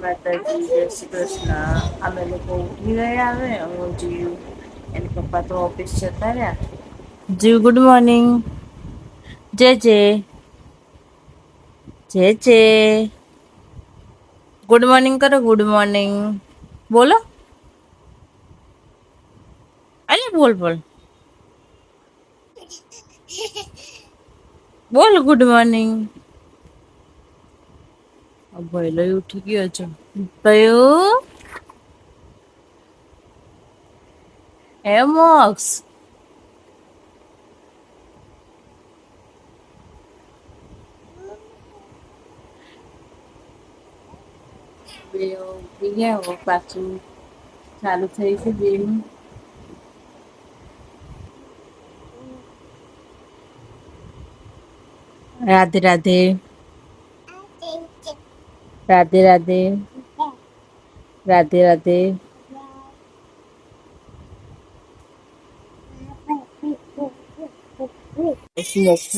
માતાજી જય કૃષ્ણ અમે લોકો ઉઠી ગયા હવે હું જીવ એને પપ્પા તો ઓફિસ જતા રહ્યા જીવ ગુડ મોર્નિંગ જય જય. જય જય. ગુડ મોર્નિંગ કરો ગુડ મોર્નિંગ બોલો. અરે બોલ બોલ. બોલ ગુડ મોર્નિંગ ભૈલો ઉઠી ગયો છે. કયું હે મોક્સ બે ઉઠી ગયા પાછું ચાલુ થઈ છે બે રાધે રાધે. રાધે રાધે. રાધે રાધે.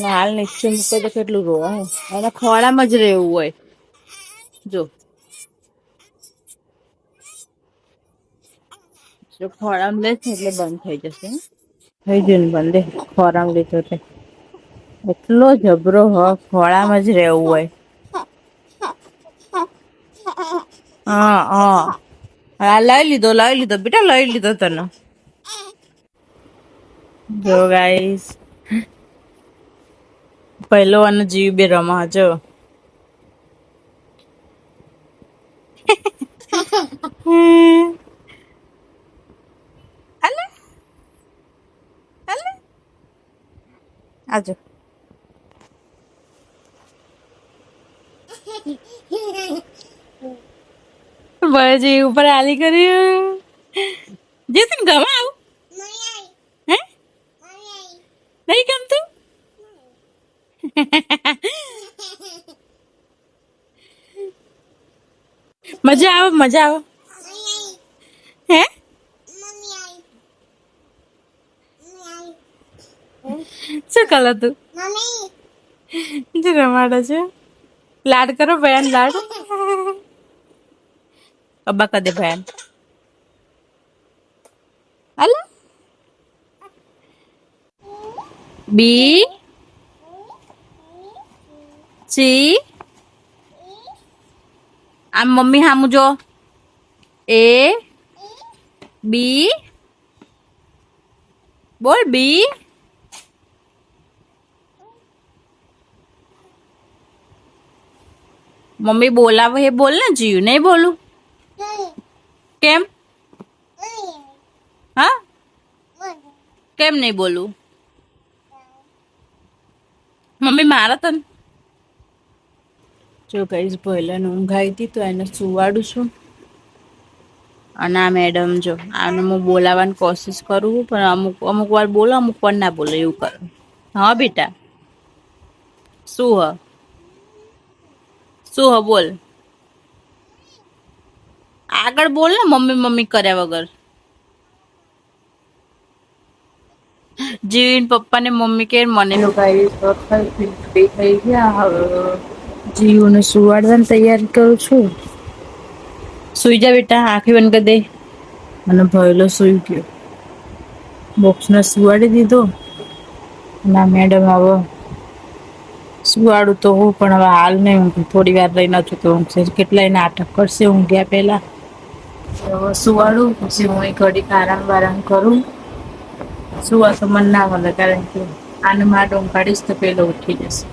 હાલ નીચે મૂકે તો કેટલું રોવા એને ખોળામાં જ રહેવું હોય. જો. જો ખોળામાં લે છે એટલે બંધ થઈ જશે થઈ ગયું ને બંધ. ખોરામાં લીધો એટલે એટલો જબરો હ. ખોળામાં જ રહેવું હોય. હા હા. હા લઈ લીધો લઈ લીધો. બેટા, લઈ લીધો તને. જો ગાઈસ પહેલો અને જીવ બે રમા, જો. આજો બજી ઉપર આલી કર્યું. જે તને ગમે આવું. હે? નહીં ગમતું? મજા આવે મજા આવે. હે? શું કલ તું? જે રમાડે છે? લાડ કરો બયાન લાડ. અબ્બા કદે ભયાન હાલો બી સી આમ મમ્મી હામું જો એ બી બોલ બી મમ્મી બોલાવે એ બોલ ને જીવ નહીં બોલું કેમ? હા? કેમ નહીં બોલું? મમ્મી મારા તને? જો કઈશ ભોયલાને ઊંઘ આવી હતી તો એને સુવાડું છું. અને આ મેડમ જો આને હું બોલાવવાની કોશિશ કરું પણ અમુક અમુક વાર બોલો અમુક વાર ના બોલો એવું કરું. હા બેટા? શું હ? શું હ બોલ. આગળ બોલ ને મમ્મી મમ્મી કર્યા વગર. જીવીન પપ્પાને મમ્મી કે મને. થઈ ગયા હવે જીવને સુવાડવાની તૈયારી કરું છું. સુઈ જા બેટા આંખી બંધ કરી દે. મને ભયલો સુઈ ગયો. બોક્સને સુવાડી દીધો. ના મેડમ હવે સુવાડું તો હું પણ હવે હાલ નહીં ઊંઘું. થોડી વાર રહીને છું તો ઊંઘશે. કેટલાય નાટક કરશે ઊંઘ્યા પહેલા. સુવાડું પછી હું એક ઘડીક આરામ વારામ કરું. સુવા તો મન ના મળે કારણ કે આને માં ડોમ કાઢીશ તો પેલો ઉઠી જશે.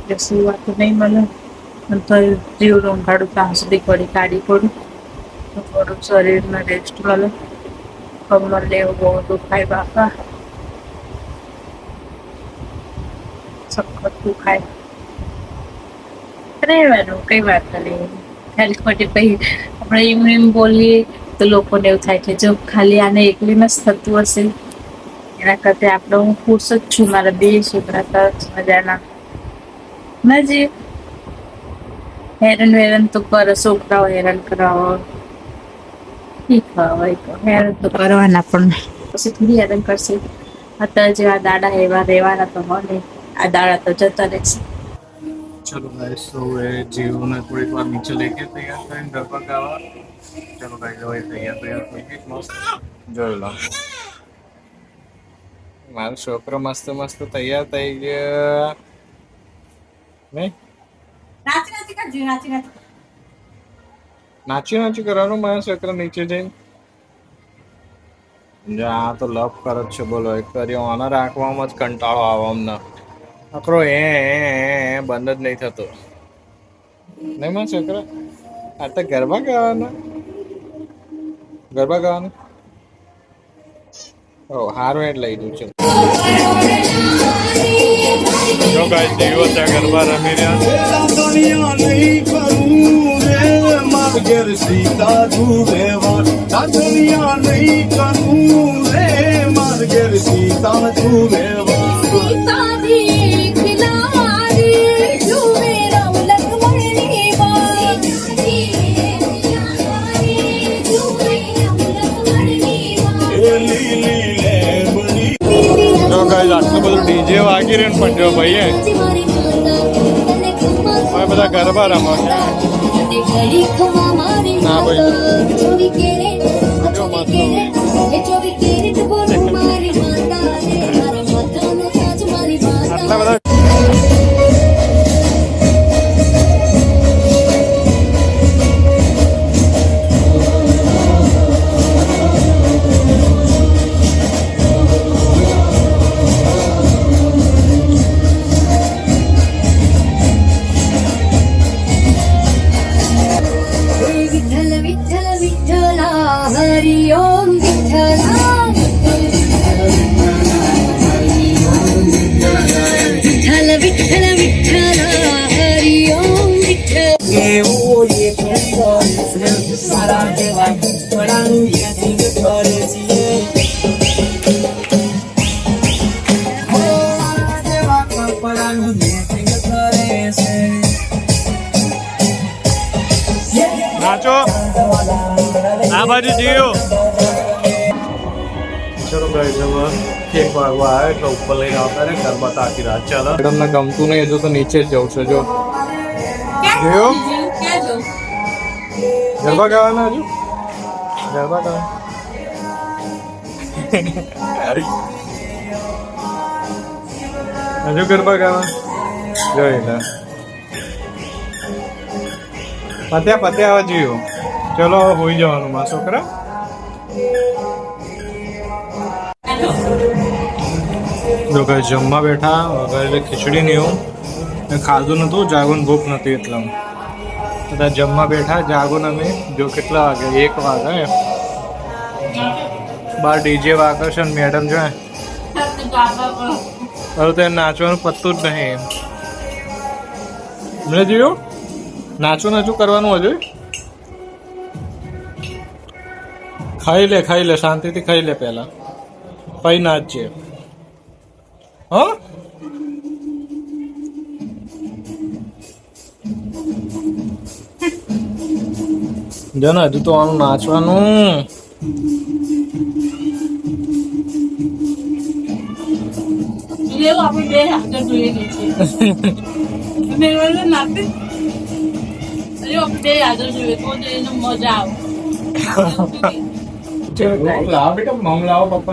એટલે સુવા તો નહીં મળે. પણ તો જીવ ઊંઘાડું ત્યાં સુધી ઘડી કાઢી પડું. તો થોડું શરીરમાં રેસ્ટ મળે. કમર લેવું બહુ દુખાય બાપા. સખત દુખાય. રહેવાનું, કઈ વાત નહીં. હેલ્થ માટે પછી આપણે એમ એમ બોલીએ તો લોકોને એવું થાય કે જો ખાલી આને એકલીને જ થતું હશે. એના કરતા આપણે હું ખુશ જ છું મારા બે છોકરા સરસ મજાના. નજી હેરાન વેરાન તો કરે છોકરાઓ હેરાન કરાવો. ઠીક હોય તો હેરાન તો કરવાના પણ. પછી થોડી હેરાન કરશે. અત્યારે જેવા દાડા એવા રહેવાના તો હોય આ દાડા તો જતા રહેશે. ચલો ગાઈસ તો એ જીવને થોડીક વાર નીચે લઈ ગયા તૈયાર કરીને ગરબા ગાવા ચલો ગાઈસ હવે તૈયાર તૈયાર થઈ ગઈ મસ્ત. જોઈ લો. મારો છોકરો મસ્ત મસ્ત તૈયાર થઈ ગયો. નહીં નાચી નાચી કર નાચી નાચી નાચી નાચી કરવાનું મારા છોકરા નીચે જઈને? જો આ તો લપ કરો છો બોલો. એક કરી ઓને રાખવામાં જ કંટાળો આવો અમને. છોકરો એ બંધ જ નહીં થતો. નહીં મારા છોકરા? આ તો ગરબા ગાવાના. ગરબા ગાવાના? ઓ હારું એટલે લઈ દઉં છે જો ગાઈસ દેવો ત્યાં ગરબા રમી રહ્યા. છે દુનિયા નહીં કરું રે માર ઘેર સીતા તું દુનિયા નહીં કરું રે માર સીતા પણ જો હવે બધા ગરબા રમો છે ના ભાઈ. વિઠ્ઠલ નાચો. આ બાજુ જીઓ ચલો ગાઈસ હવે એક વાગવા આવે એટલે ઉપર લઈને આવતા ગરબા રાત ચાલે. મેડમને ગમતું નહીં હજુ તો નીચે જ જવું છે જો. જીઓ ગરબા ગાવાના હજુ? ગરબા ગાવા. હજુ ગરબા ગાવા? જોયેલા પત્યા પત્યા આવવા જોયું ચલો હોઈ જવાનું માં છોકરા. જો કઈ જમવા બેઠા વગર ખીચડી ને એવું ખાધું નતું જાગોન ભૂખ નથી એટલે બધા જમવા બેઠા, જાગો અમે. જો કેટલા વાગે? એક વાગે, એમ. બાર ડીજે વાગે છે ને મેડમ જો હવે તો નાચવાનું પત્તું જ નહીં મેં જોયું? નાચું નાચું કરવાનું હજુ. ખાઈ લે ખાઈ લે, શાંતિથી ખાઈ લે પહેલા. પછી નાચજે. હા? લાવો બેટા હજુ લાવો નાચવાનું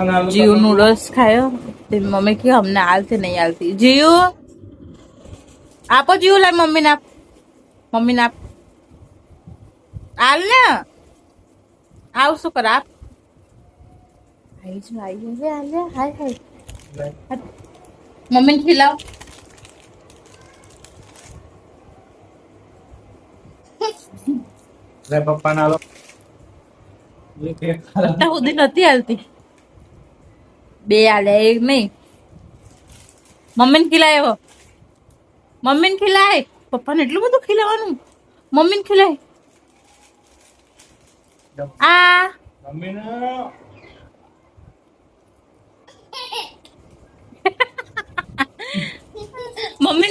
ના જીવ નૂડલ્સ ખાયો. તે મમ્મી કે અમને આલતી નહીં આલતી જીવ આપો જીવ લાય મમ્મી ના મમ્મી ના આલ ને. આવ શું કર આપ. આઈ જો આઈ જો આલ લે હાય હાય. મમ્મીને ખીલાવ. લે પપ્પા ના લો સુધી નથી હાલતી. બે આલે એક નહીં. મમ્મીને ખીલાય હવે મમ્મીને ખીલાય. પપ્પાને એટલું બધું ખીલાવાનું. મમ્મીને ખીલાય. આ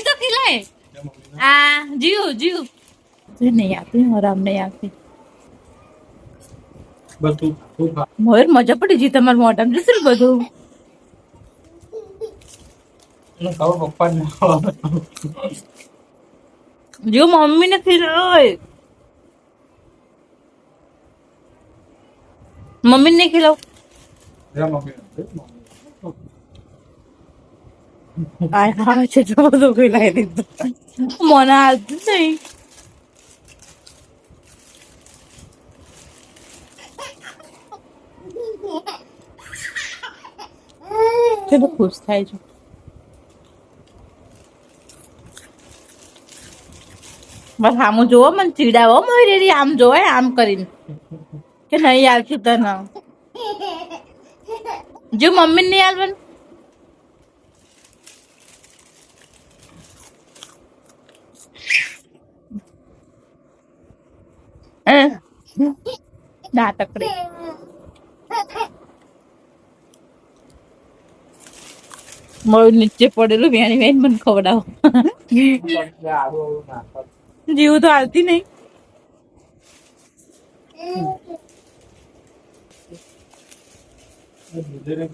તો ખિલાય. આ જીવ જીવ. નહીં આવતી આરામ નહીં આવતી મોર મજા પડી જી તમારા મોઢા શું બધું? જીવ મમ્મી ને ખીર મમ્મી ને ખીલાવ? આ છે તો બધું ખીલાઈ દીધું. મને આવતું નહીં. ચલો ખુશ થાય છે. બસ આમ જોવો મને ચીડાવો મયુરી આમ જોવે આમ કરીને. કે નહીં આવતી તને જો મમ્મી નહીં આવવાનું નાટકડી મયુર નીચે પડેલું વેણી વેણી મને ખવડાવો. જીવ તો આવતી નહીં. deben